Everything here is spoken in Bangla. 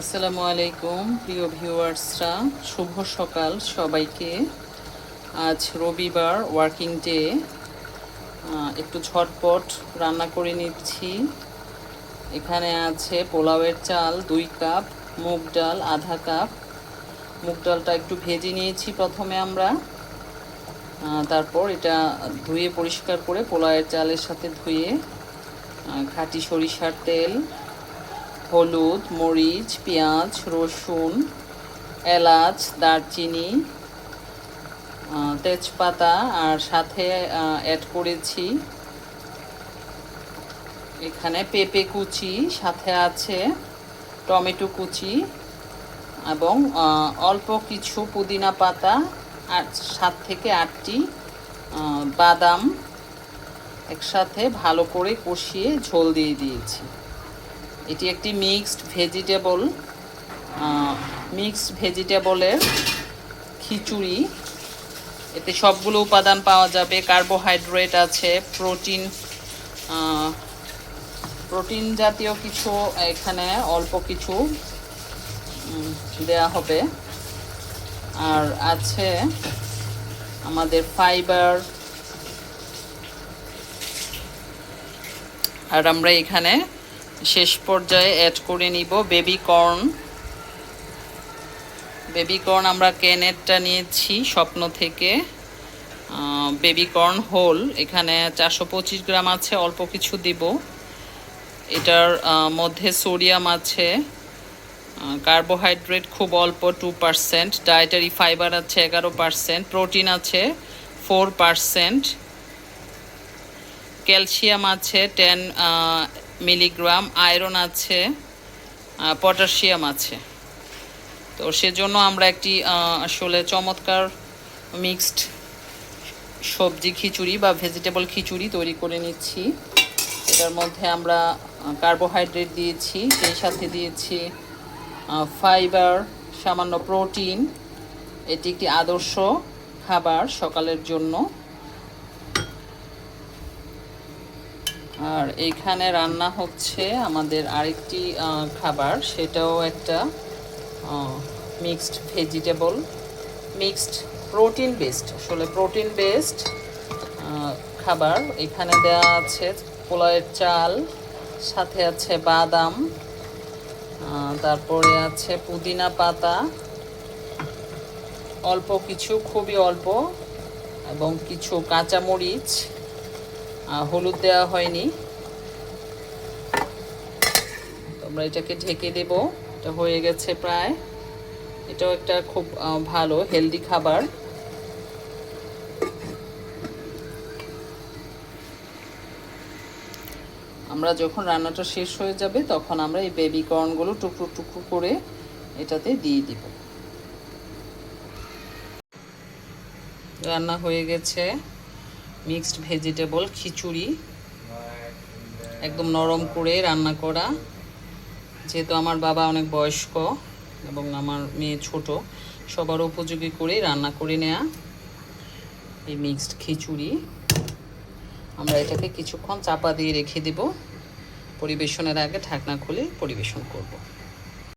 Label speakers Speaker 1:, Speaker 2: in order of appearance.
Speaker 1: আসসালামু আলাইকুম, প্রিয় ভিউয়ার্সরা। শুভ সকাল সবাইকে। আজ রবিবার ওয়ার্কিং ডে। একটু ঝটপট রান্না করে নিচ্ছি। এখানে আছে পোলাওয়ের চাল, দুই কাপ, মুগ ডাল, আধা কাপ। মুগ ডালটা একটু ভেজে নিয়েছি প্রথমে আমরা। তারপর এটা ধুয়ে পরিষ্কার করে পোলাওয়ের চালের সাথে ধুয়ে খাঁটি সরিষার তেল হলুদ, মরিচ, পেঁয়াজ, রসুন, এলাচ, দারচিনি তেজপাতা আর সাথে অ্যাড করেছি। এখানে পেঁপে কুচি, সাথে আছে টমেটো কুচি এবং অল্প কিছু পুদিনা পাতা আর সাত থেকে আটটি বাদাম একসাথে ভালো করে কষিয়ে ঝোল দিয়ে দিয়েছি। এটি একটি মিক্সড ভেজিটেবল মিক্সড ভেজিটেবলের খিচুড়ি। এতে সবগুলো উপাদান পাওয়া যাবে। কার্বোহাইড্রেট আছে প্রোটিন প্রোটিন জাতীয় কিছু এখানে অল্প কিছু দেয়া হবে। আর আছে আমাদের ফাইবার আর আমরা এখানে শেষ পর্যায়ে অ্যাড করে নিব বেবি কর্ন বেবি কর্ন আমরা ক্যানেটটা নিয়েছি স্বপ্ন থেকে। বেবি কর্ন হোল এখানে চারশো পঁচিশ গ্রাম আছে, অল্প কিছু দিব। এটার মধ্যে সোডিয়াম আছে। কার্বোহাইড্রেট খুব অল্প টু পার্সেন্ট ডায়েটারি ফাইবার আছে এগারো পার্সেন্ট প্রোটিন আছে ফোর পার্সেন্ট ক্যালসিয়াম আছে টেন মিলিগ্রাম, আয়রন আছে পটাশিয়াম আছে। তো সেজন্য আমরা একটি আসলে চমৎকার মিক্সড সবজি খিচুড়ি বা ভেজিটেবল খিচুড়ি তৈরি করে নিচ্ছি। এটার মধ্যে আমরা কার্বোহাইড্রেট দিয়েছি, সেই সাথে দিয়েছি ফাইবার সামান্য প্রোটিন এটি একটি আদর্শ খাবার সকালের জন্য। আর এইখানে রান্না হচ্ছে আমাদের আরেকটি খাবার, সেটাও একটা mixed vegetable mixed protein based আসলে প্রোটিন বেসড খাবার। এখানে দেওয়া আছে পোলাওয়ের চাল, সাথে আছে বাদাম তারপরে আছে পুদিনা পাতা। অল্প কিছু, খুবই অল্প, এবং কিছু কাঁচামরিচ। হলুদ দেওয়া হয়নি। তোমরা এটাকে ঢেকে দেব। এটা হয়ে গেছে প্রায়। এটাও একটা খুব ভালো হেলদি খাবার। আমরা যখন রান্নাটা শেষ হয়ে যাবে, তখন আমরা এই বেবি কর্নগুলো টুকরো টুকরো করে এটাতে দিয়ে দিব। রান্না হয়ে গেছে। মিক্সড ভেজিটেবল, খিচুড়ি, একদম নরম করে রান্না করা। যেহেতু আমার বাবা অনেক বয়স্ক এবং আমার মেয়ে ছোট, সবার উপযোগী করে রান্না করে নেয়া এই মিক্সড খিচুড়ি। আমরা এটাকে কিছুক্ষণ চাপা দিয়ে রেখে দেব। পরিবেশনের আগে ঢাকনা খুলে পরিবেশন করব।